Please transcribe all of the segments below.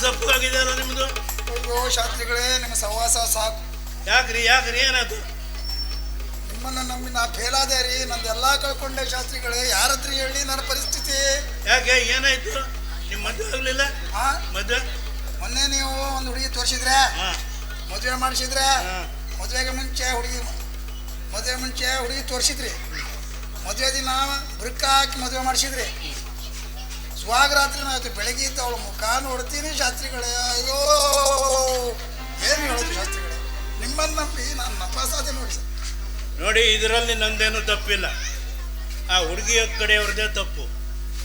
ಸಪ್ಪಗಾಗಿದೆಯಲ್ಲ ನಿಮ್ದು? ಅಯ್ಯೋ ಶಾಸ್ತ್ರಿಗಳೇ ನಿಮ್ಮ ಸಹವಾಸ ಸಾಕು. ಯಾಕ್ರಿ ಯಾಕ್ರಿ ಏನಾಯ್ತು? ನಿಮ್ಮನ್ನ ನಂಬಿ ನಾ ಫೇಲ್ ಆದೆ ರೀ ನಂದೆಲ್ಲ ಕಳ್ಕೊಂಡೆ ಶಾಸ್ತ್ರಿಗಳೇ ಯಾರ ಹತ್ರ ಹೇಳಿ ನನ್ನ ಪರಿಸ್ಥಿತಿ? ಯಾಕೆ ಏನಾಯ್ತು? ನಿಮ್ಮ ಮದ್ವೆ ಆಗ್ಲಿಲ್ಲ? ಹಾ ಮದ್ವೆ? ಮೊನ್ನೆ ನೀವು ಒಂದು ಹುಡುಗಿ ತೋರಿಸಿದ್ರೆ ಹಾ. ಮದುವೆ ಮಾಡಿಸಿದ್ರೆ ಹಾ. ಮದುವೆಗೆ ಮುಂಚೆ ಹುಡುಗಿ ಮದುವೆ ಮುಂಚೆ ಹುಡುಗಿ ತೋರಿಸಿದ್ರಿ. ಮದುವೆ ದಿನ ಬೃಕ್ಕ ಹಾಕಿ ಮದುವೆ ಮಾಡಿಸಿದ್ರಿ. ಸ್ವಾಗ ರಾತ್ರಿ ಆಯ್ತು ಬೆಳಗ್ಗೆ ಇದ್ದ ಅವಳು ಮುಖ ನೋಡ್ತೀನಿ ಶಾಸ್ತ್ರಿಗಳೇ ಅಯ್ಯೋ! ಏನು ಹೇಳೋದು ಶಾಸ್ತ್ರಿಗಳೇ? ನಿಮ್ಮನ್ನ ನಂಬಿ ನಾನು ನಪಾಸಾದೆ ನೋಡಿ ಸರ್. ನೋಡಿ ಇದರಲ್ಲಿ ನಂದೇನು ತಪ್ಪಿಲ್ಲ. ಆ ಹುಡುಗಿಯ ಕಡೆಯವ್ರದ್ದೇ ತಪ್ಪು.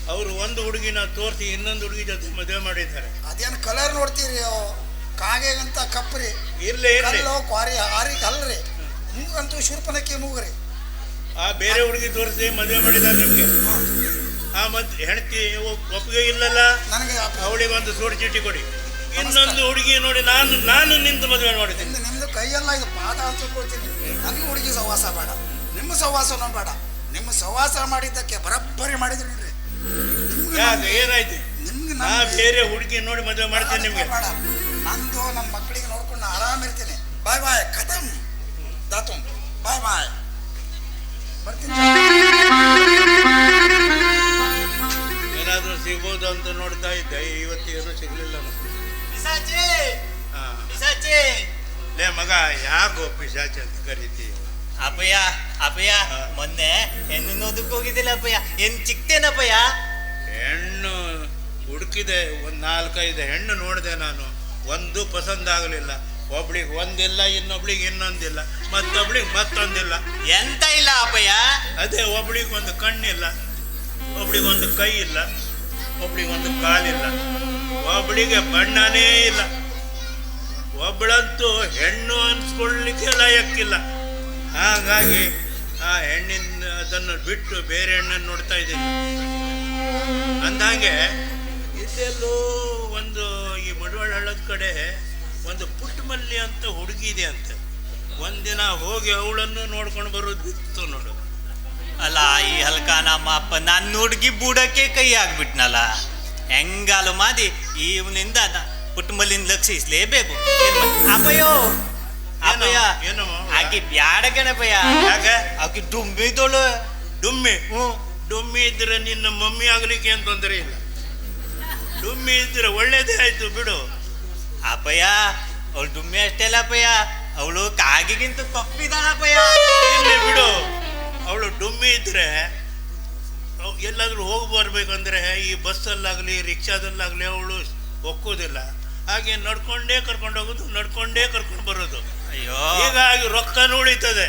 ಅವರು ಒಂದು ಹುಡುಗಿನ ತೋರಿಸಿ ಇನ್ನೊಂದು ಹುಡುಗಿ ಜೊತೆ ಮದುವೆ ಮಾಡಿದ್ದಾರೆ. ಅದೇನು ಕಲರ್ ನೋಡ್ತೀರಿ ಕಾಗೆ ಕಾಗೆಗಂತ ಕಪ್ಪ್ರಿ ಇರ್ಲಿ ಇರ್ಲಿ. ಕಲ್ಲು ಕ್ವಾರಿ ಆರಿ ಕಲ್ರಿ. ಮೂಗಂತೂ ಶೂರ್ಪನಕ್ಕೆ ಮೂಗ್ರಿ. ಆ ಬೇರೆ ಹುಡುಗಿ ತೋರಿಸಿ ಮದುವೆ ಮಾಡಿದ್ದಾರೆ ನಿಮ್ಗೆ. ಆ ಮದ್ ಹೆಂಡತಿ ಒಪ್ಪಿಗೆ ಇಲ್ಲಲ್ಲ ನನಗೆ ಅವಳಿಗೆ ಒಂದು ಸೂಡು ಚೀಟಿ ಕೊಡಿ. ಇನ್ನೊಂದು ಹುಡುಗಿ ನೋಡಿ ನಾನು ನಾನು ನಿಂತು ಮದುವೆ ಮಾಡಿದ್ದೀನಿ. ನಿಮ್ದು ಕೈಯೆಲ್ಲ ಇದು ಪಾಠ ಅಂತ ಕೊಡ್ತೀನಿ. ನನಗೆ ಹುಡುಗಿ ಸಹವಾಸ ಬೇಡ. ನಿಮ್ಮ ಸಹವಾಸನೂ ಬೇಡ. ನಿಮ್ಮ ಸಹವಾಸ ಮಾಡಿದ್ದಕ್ಕೆ ಬರಬ್ಬರಿ ಮಾಡಿದ್ರಿ ನೋಡ್ರಿ. ಯಾಕೆ? ಏನಾಯ್ತು? ನಿಮ್ಗೆ ನಾ ಬೇರೆ ಹುಡುಗಿ ನೋಡಿ ಮದುವೆ ಮಾಡ್ತೀನಿ ನಿಮ್ಗೆ. ಬೇಡ? ನಂದು ನಮ್ಮ ಮಕ್ಕಳಿಗೆ ನೋಡ್ಕೊಂಡು ಆರಾಮ ಇರ್ತೀನಿ. ಬಾಯ್ ಬಾಯ್ ಕದಮ್ ದಾತು. ಬಾಯ್ ಬಾಯ್ ಬರ್ತೀನಿ. ಏನಾದ್ರೂ ಸಿಗ್ಬೋದು ಅಂತ ನೋಡ್ತಾ ಇದ್ದೆ. ಇವತ್ತೇನು ಸಿಗ್ಲಿಲ್ಲ ಲೇ ಮಗ ಯಾಕೋ ಪಿಶಾಚಿ ಅಂತ ಕರಿತೀಯ ಅಪ್ಪಯ್ಯ ಅಪ್ಪಯ್ಯ ಮೊನ್ನೆ ಹೆಣ್ಣು ನೋದಕ್ಕೆ ಹೋಗಿದ್ದಿಲ್ಲ ಅಪ್ಪಯ್ಯ. ಏನ್ ಚಿಕ್ತೇನಪ್ಪಯ್ಯ ಹೆಣ್ಣು ಹುಡುಕಿದೆ ಒಂದು ನಾಲ್ಕೈದು ಹೆಣ್ಣು ನೋಡಿದೆ ನಾನು. ಒಂದು ಪಸಂದ್ ಆಗಲಿಲ್ಲ. ಒಬ್ಳಿಗೆ ಒಂದಿಲ್ಲ ಇನ್ನೊಬ್ಳಿಗೆ ಇನ್ನೊಂದಿಲ್ಲ. ಮತ್ತೊಬ್ಳಿಗೆ ಮತ್ತೊಂದಿಲ್ಲ. ಎಂತ ಇಲ್ಲ ಅಪ್ಪಯ್ಯ? ಅದೇ ಒಬ್ಳಿಗೆ ಒಂದು ಕಣ್ಣಿಲ್ಲ ಒಬ್ಳಿಗೆ ಒಂದು ಕೈ ಇಲ್ಲ. ಒಬ್ಳಿಗೆ ಒಂದು ಕಾಲಿಲ್ಲ. ಒಬ್ಳಿಗೆ ಬಣ್ಣನೇ ಇಲ್ಲ. ಒಬ್ಬಳಂತೂ ಹೆಣ್ಣು ಅನ್ಸ್ಕೊಳ್ಲಿಕ್ಕೆ ಲಯಕ್ಕಿಲ್ಲ. ಹಾಗಾಗಿ ಆ ಹೆಣ್ಣಿನ ಅದನ್ನು ಬಿಟ್ಟು ಬೇರೆ ಹೆಣ್ಣನ್ನು ನೋಡ್ತಾ ಇದ್ದೀನಿ. ಅಂದಾಗೆ ಇದೆಲ್ಲೋ ಒಂದು ಈ ಮಡವಾಳ ಹಳ್ಳದ ಕಡೆ ಒಂದು ಪುಟ್ಟಮಲ್ಲಿ ಅಂತ ಹುಡುಗಿ ಇದೆ ಅಂತೆ. ಒಂದಿನ ಹೋಗಿ ಅವಳನ್ನು ನೋಡ್ಕೊಂಡು ಬರೋದು ಬಿತ್ತು ನೋಡು. ಅಲ್ಲ ಈ ಹಲ್ಕ ನಮ್ಮ ಅಪ್ಪ ನನ್ನ ಹುಡುಗಿ ಬೂಡಕ್ಕೆ ಕೈ ಆಗ್ಬಿಟ್ನಲ್ಲ ಹೆಂಗಾಲು ಮಾದಿ ಇವನಿಂದ ಕುಟುಂಬಲಿಂದ ಲಕ್ಷಿಸ್ಲೇಬೇಕು. ಅಪ್ಪಯ್ಯೋ ಅಪ್ಪಯ್ಯ ಏನು ಆಕಿ ಬ್ಯಾಡ ಗಣಪಯ್ಯ. ಯಾಕೆ? ಆಕಿ ಡುಂಬಿದೋಳು ಡುಮ್ಮಿ? ಹ್ಞೂ. ಡುಮ್ಮಿ ಇದ್ರೆ ನಿನ್ನ ಮಮ್ಮಿ ಆಗ್ಲಿಕ್ಕೆ ಏನು ತೊಂದರೆ ಇಲ್ಲ. ಡುಮ್ಮಿ ಇದ್ರೆ ಒಳ್ಳೇದೇ ಆಯ್ತು ಬಿಡು. ಅಪ್ಪಯ್ಯ ಅವಳು ಡುಮ್ಮಿ ಅಷ್ಟೇ ಅಲ್ಲ ಅಪ್ಪಯ್ಯ. ಅವಳು ಕಾಗಿಗಿಂತ ಕಪ್ಪಿದಾಳಪ್ಪಯ್ಯ ಡುಮ್ಮಿ ಇದ್ರೆ ಎಲ್ಲಾದರೂ ಎಲ್ಲಾದ್ರೂ ಹೋಗಿ ಬರಬೇಕಂದ್ರೆ ಈ ಬಸ್ಸಲ್ಲಾಗಲಿ ರಿಕ್ಷಾದಲ್ಲಾಗಲಿ ಅವಳು ಒಕ್ಕೋದಿಲ್ಲ. ಹಾಗೆ ನಡ್ಕೊಂಡೇ ಕರ್ಕೊಂಡು ಹೋಗೋದು ನಡ್ಕೊಂಡೇ ಕರ್ಕೊಂಡು ಬರೋದು. ಅಯ್ಯೋ. ಹೀಗಾಗಿ ರೊಕ್ಕನೂ ಉಳಿತದೆ.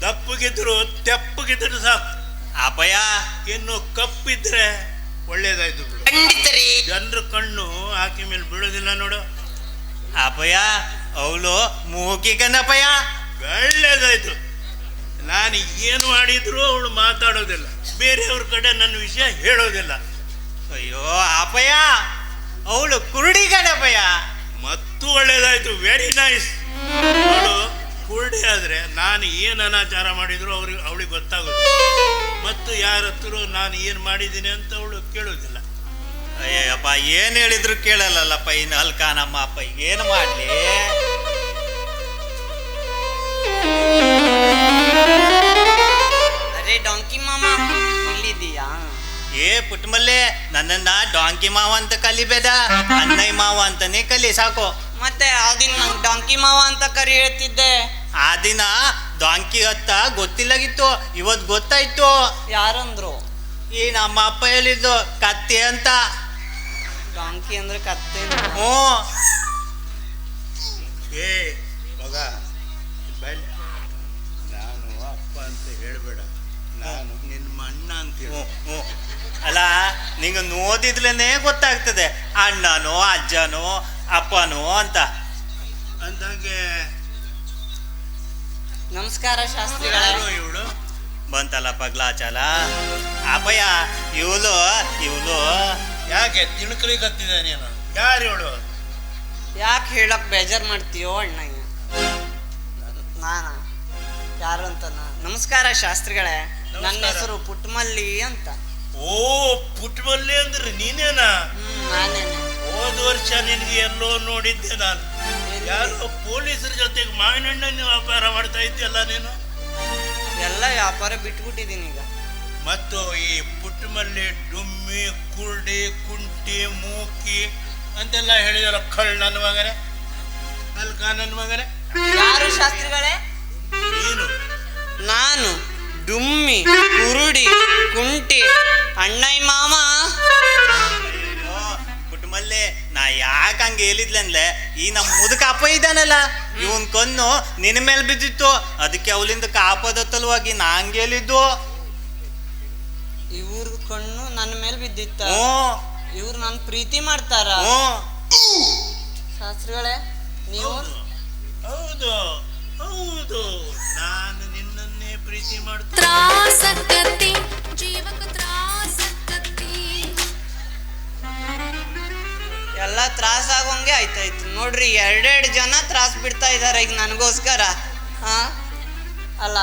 ದಪ್ಪಗಿದ್ರು ತೆಪ್ಪಗಿದ್ರು ಸಾಕು. ಅಪಾಯ ಇನ್ನು ಕಪ್ಪಿದ್ರೆ ಒಳ್ಳೇದಾಯ್ತು ಜನರು ಖಂಡಿತರಿ. ಜನರ ಕಣ್ಣು ಆಕೆ ಮೇಲೆ ಬೀಳೋದಿಲ್ಲ ನೋಡು. ಅಪಾಯ ಅವಳು ಮೂಕಿ ಕಣಪ್ಪಯ್ಯ ಒಳ್ಳೇದಾಯ್ತು. ನಾನು ಏನು ಮಾಡಿದ್ರು ಅವಳು ಮಾತಾಡೋದಿಲ್ಲ. ಬೇರೆಯವ್ರ ಕಡೆ ನನ್ನ ವಿಷಯ ಹೇಳೋದಿಲ್ಲ. ಅಯ್ಯೋ ಅಪಯ ಅವಳು ಕುರುಡಿ ಕಣಪ್ಪಯ್ಯ. ಮತ್ತು ಒಳ್ಳೇದಾಯ್ತು ವೆರಿ ನೈಸ್ ಅವಳು ಕುರುಡಿ ಆದ್ರೆ ನಾನು ಏನು ಅನಾಚಾರ ಮಾಡಿದ್ರು ಅವ್ರಿಗೆ, ಅವಳಿಗೆ ಗೊತ್ತಾಗುತ್ತೆ ಮತ್ತು ಯಾರ ಹತ್ರ ನಾನು ಏನು ಮಾಡಿದ್ದೀನಿ ಅಂತ ಅವಳು ಕೇಳೋದಿಲ್ಲ. ಅಯ್ಯಪ್ಪ ಏನು ಹೇಳಿದ್ರು ಕೇಳಲ್ಲಲ್ಲಪ್ಪ ಇನ್ನು ಅಲ್ಕಾನಮ್ಮ ನಮ್ಮ ಅಪ್ಪ, ಏನು ಮಾಡ್ಲಿ? ಅರೆ ಡಾಂಕಿ ಮಾಮ ಇಲ್ಲಿದ್ದೀಯಾ? ಏ ಪುಟ್ಮಲ್ಲೆ ನನ್ನನ್ನ ಡಾಂಕಿ ಮಾವ ಅಂತ ಕಲಿಬೇಡ ಅನ್ನೈ ಮಾವ ಅಂತಾನೆ ಕಲಿ ಸಾಕು. ಮತ್ತೆ ಆ ದಿನ ನಂಗೆ ಡಾಂಕಿ ಮಾವ ಅಂತ ಕರಿ ಹೇಳ್ತಿದ್ದೆ. ಆ ದಿನ ಡಾಂಕಿ ಅತ್ತ ಗೊತ್ತಿಲ್ಲಾಗಿತ್ತು ಇವತ್ತು ಗೊತ್ತಾಯ್ತು. ಯಾರಂದ್ರು? ಈ ನಮ್ಮ ಅಪ್ಪ ಹೇಳಿದ್ದು ಕತ್ತಿ ಅಂತ. ಡಾಂಕಿ ಅಂದ್ರೆ ಕತ್ತೆ. ಹ್ಞೂ. ಏ ಮಗ ಹೇಳಬೇಡ. ನಾನು ನಿನ್ನ ಅಣ್ಣ ಅಂತ ಹ್ಞೂ ಅಲ್ಲ ನಿಂಗೆ ನೋದಿದ್ಲೇನೆ ಗೊತ್ತಾಗ್ತದೆ. ಅಣ್ಣನೋ ಅಜ್ಜನೋ ಅಪ್ಪನೋ ಅಂತ. ಅಂದಂಗೆ ನಮಸ್ಕಾರ ಶಾಸ್ತ್ರಿಗಳೇ ಇವಳು? ಬಂತಲ್ಲ ಪಗ್ಲಾಚಲ ಅಪಯ ಇವಳು ಇವಳು. ಯಾಕೆ ತಿಳ್ಕಲಿಕತ್ತಿದೆ ನೀನು? ಯಾರು ಇವಳು? ಯಾಕೆ ಹೇಳಕ್ ಬೇಜಾರ್ ಮಾಡ್ತೀಯೋ ಅಣ್ಣ ನಾನಾ? ಯಾರು ಅಂತ ನಮಸ್ಕಾರ ಶಾಸ್ತ್ರಿಗಳೇ ನನ್ನ ಹೆಸರು ಪುಟ್ಮಲ್ಲಿ ಅಂತ. ಓ ಪುಟ್ಮಲ್ಲಿ ಅಂದ್ರೆ ನೀನೇನಾ? ಹೋದ ವರ್ಷ ನಿನಗೆ ಎಲ್ಲೋ ನೋಡಿದ್ದೆ ನಾನು. ಯಾರೋ ಪೊಲೀಸರ ಜೊತೆಗೆ ಮಾವಿನ ಹಣ್ಣನ್ನು ವ್ಯಾಪಾರ ಮಾಡ್ತಾ ಇದ್ದೀಯಲ್ಲ ನೀನು? ಎಲ್ಲ ವ್ಯಾಪಾರ ಬಿಟ್ಬಿಟ್ಟಿದ್ದೀನಿ ಈಗ. ಮತ್ತು ಈ ಪುಟ್ಟಮಲ್ಲಿ ಡುಮ್ಮಿ ಕುರ್ಡಿ ಕುಂಟಿ ಮೂಕಿ ಅಂತೆಲ್ಲ ಹೇಳಿದಲ್ಲ ಕಳ್ ನನ್ನ ಮಗನೇ? ಅಲ್ಕ ನನ್ನ ಮಗನೇ? ಯಾರು ಶಾಸ್ತ್ರಿಗಳೇ? ನೀನು. ನಾನು ಡುಮ್ಮಿ ಕುರುಡಿ ಕುಂಟಿ ಅಣ್ಣಯ್ಯ ಮಾಮ ಕುಟುಂಬಲ್ಲೇ ನಾ ಯಾಕೆ ಹಂಗೆ ಹೇಳಿದ್ಲಂದ್ಲೆ ಈ ನಮ್ಮ ಮುದುಕ ಅಪ್ಪ ಇದ್ದಾನಲ್ಲ ಇವನ್ ಕಣ್ಣು ನಿನ್ನ ಮೇಲೆ ಬಿದ್ದಿತ್ತು. ಅದಕ್ಕೆ ಅವಳಿಂದ ಕಾಪದತ್ತಲುವಾಗಿ ನಾ ಹಂಗೆ ಹೇಳಿದ್ದು. ಇವ್ರ ಕಣ್ಣು ನನ್ನ ಮೇಲೆ ಬಿದ್ದಿತ್ತ? ಇವ್ರು ನನ್ನ ಪ್ರೀತಿ ಮಾಡ್ತಾರ? ಶಾಸ್ತ್ರಿಗಳೇ ನೀವು? ಹೌದು. ಪ್ರೀತಿ ಎಲ್ಲ ತ್ರಾಸ ಆಗೋಂಗೆ ಆಯ್ತಾಯ್ತು. ನೋಡ್ರಿ ಎರಡೆರಡು ಜನ ತ್ರಾಸ ಬಿಡ್ತಾ ಇದ್ದಾರೆ ಈಗ ನನಗೋಸ್ಕರ. ಹಾ? ಅಲ್ಲ?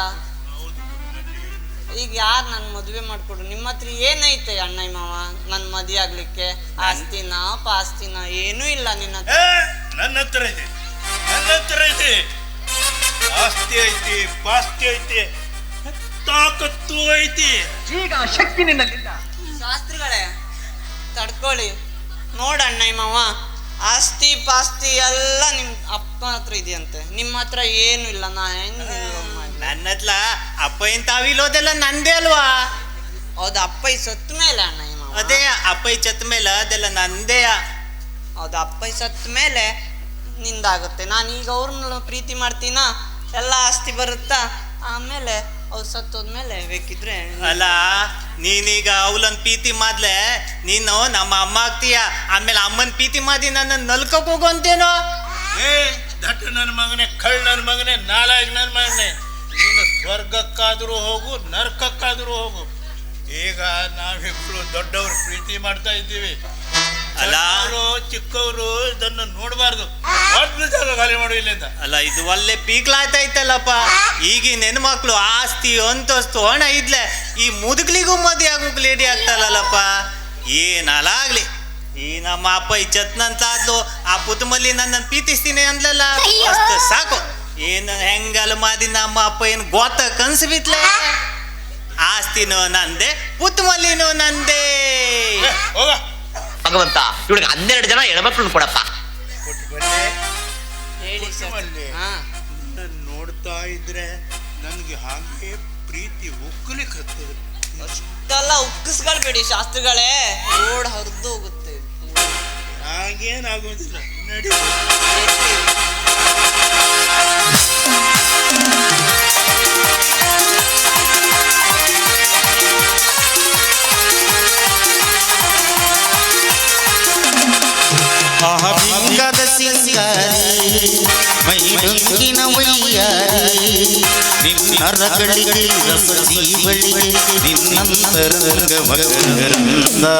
ಈಗ ಯಾರು ನನ್ನ ಮದುವೆ ಮಾಡ್ಕೊಡು ನಿಮ್ಮ ಹತ್ರ ಏನೈತೆ ಅಣ್ಣಯ್ಯ ಮಾವ? ನನ್ನ ಮದುವೆ ಆಗ್ಲಿಕ್ಕೆ? ಆಸ್ತಿನ ಪಾಸ್ತಿನ ಏನೂ ಇಲ್ಲ ನಿನ್ನ ಹತ್ರ. ನನ್ನ ಹತ್ರ ಇದೆ. ನನ್ನ ಹತ್ರ ಇದೆ. ಆಸ್ತಿ ಐತಿ ಪಾಸ್ತಿ ಐತಿ. ತಾಕತ್ತು ಐತಿ. ಈಗ ಶಕ್ತಿ ನಿಮ್ಮ ಶಾಸ್ತ್ರಿಗಳೇ ತಡ್ಕೊಳ್ಳಿ. ನೋಡಣ್ಣ ಇಮ್ಮವ ಮಾವ ಆಸ್ತಿ ಪಾಸ್ತಿ ಎಲ್ಲ ನಿಮ್ಮ ಅಪ್ಪ ಹತ್ರ ಇದೆಯಂತೆ. ನಿಮ್ಮ ಹತ್ರ ಏನು ಇಲ್ಲ ನಾ ಹೆಂಗ್? ನನ್ನ ಹತ್ರ ಅಪ್ಪ ಏನ್ ತಾವಿಲ್ಲೋದೆಲ್ಲ ನಂದೇ ಅಲ್ವಾ? ಹೌದು ಅಪ್ಪ ಸತ್ತ ಮೇಲೆ ಅಣ್ಣ ಇಮ್ಮ ಅದೇ ಅಪ್ಪ ಈ ಚತ್ತ ಮೇಲೆ ಅದೆಲ್ಲ ನಂದೇ. ಹೌದು ಅಪ್ಪ ಸತ್ತ ಮೇಲೆ ನಿಂದಾಗುತ್ತೆ. ನಾನು ಈಗ ಅವ್ರನ್ನ ಪ್ರೀತಿ ಮಾಡ್ತೀನಾ? ಎಲ್ಲ ಆಸ್ತಿ ಬರುತ್ತಾ? ಆಮೇಲೆ ಅವ್ರು ಸತ್ತೋದ್ಮೇಲೆ ಬೇಕಿದ್ರೆ ಅಲ್ಲ ನೀನೀಗ ಅವಳನ್ ಪೀತಿ ಮಾದ್ಲೆ ನೀನು ನಮ್ಮ ಅಮ್ಮ ಆಗ್ತೀಯ? ಆಮೇಲೆ ಅಮ್ಮನ ಪೀತಿ ಮಾದಿ ನನ್ನ ನಲ್ಕಕ್ ಹೋಗು ಅಂತೇನೋ ಏ ದಟ್ಟ ನನ್ನ ಮಗನೇ ಕಳ್ ನನ್ನ ಮಗನೇ ನಾಲಾಯಕ್ ನನ್ನ ಮಗನೇ. ನೀನು ಸ್ವರ್ಗಕ್ಕಾದರೂ ಹೋಗು ನರ್ಕಕ್ಕಾದರೂ ಹೋಗು. ಈಗ ನಾವಿಬ್ರು ದೊಡ್ಡವರು ಪ್ರೀತಿ ಮಾಡ್ತಾ ಇದ್ದೀವಿ. ಅಲ್ಲ? ಚಿಕ್ಕವರು ಇದನ್ನು ನೋಡಬಾರ್ದು. ಖಾಲಿ ಮಾಡು ಇಲ್ಲಿಂದ ಅಲ್ಲ ಇದು ಒಳ್ಳೆ ಪೀಕ್ಲಾತೈತಲ್ಲಪ್ಪ ಈಗಿನ ಹೆಣ್ಮಕ್ಳು ಆಸ್ತಿ ಅಂತಸ್ತು ಹಣ ಇದ್ಲೆ ಈ ಮುದುಕ್ಲಿಗೂ ಮದುವೆ ಆಗೋಕ್ ಲೇಡಿ ಆಗ್ತಾರಲ್ಲಪ್ಪ ಏನಲಾಗ್ಲಿ ಈ ನಮ್ಮ ಅಪ್ಪ ಈ ಚತ್ನಂತ ಆದ್ಲು ಆ ಪುತ್ತಮಲ್ಲಿ ನನ್ನ ಪ್ರೀತಿಸ್ತೀನಿ ಅಂದ್ಲಲ್ಲ. ಅಷ್ಟು ಸಾಕು. ಏನು ಹೆಂಗಲ್ ಮಾದಿ ನಮ್ಮ ಅಪ್ಪ ಏನು ಗೊತ್ತ ಕನ್ಸು ಬಿತ್ಲೆ? ಆಸ್ತಿನೂ ನಂದೆ ಪುತ್ತಮಲ್ಲಿನೂ ನಂದೇ. ಭಗವಂತ. ಇವಳಿಗೆ ಹನ್ನೆರಡು ಜನ ಹೆಣ್ಮಕ್ಳು ಕೊಡಪ್ಪ. ಹೇಳಿ ಸರ್. ಕುಟುಂಬಲ್ಲಿ ಹಾ. ನಿನ್ನನ್ನು ನೋಡ್ತಾ ಇದ್ರೆ ನನಗೆ ಹಾಗೆ ಪ್ರೀತಿ ಉಕ್ಕಲಿಕ್ಕೆ ಹತ್ತದ ಅಷ್ಟೆಲ್ಲ ಉಕ್ಕಿಸ್ಕೊಳ್ಬೇಡಿ ಶಾಸ್ತ್ರಿಗಳೇ. ರೋಡ್ ಹರಿದು ಹೋಗುತ್ತೆ. ಹಾಗೇನಾಗೋದಿಲ್ಲ. ನಡಿ. மகாபிங்கத சிங்காரி மைடுங்கின ஒய்யாரி நின்னரகளில் ரச ஜீவழி நின்னந்தரங்க மகரந்தா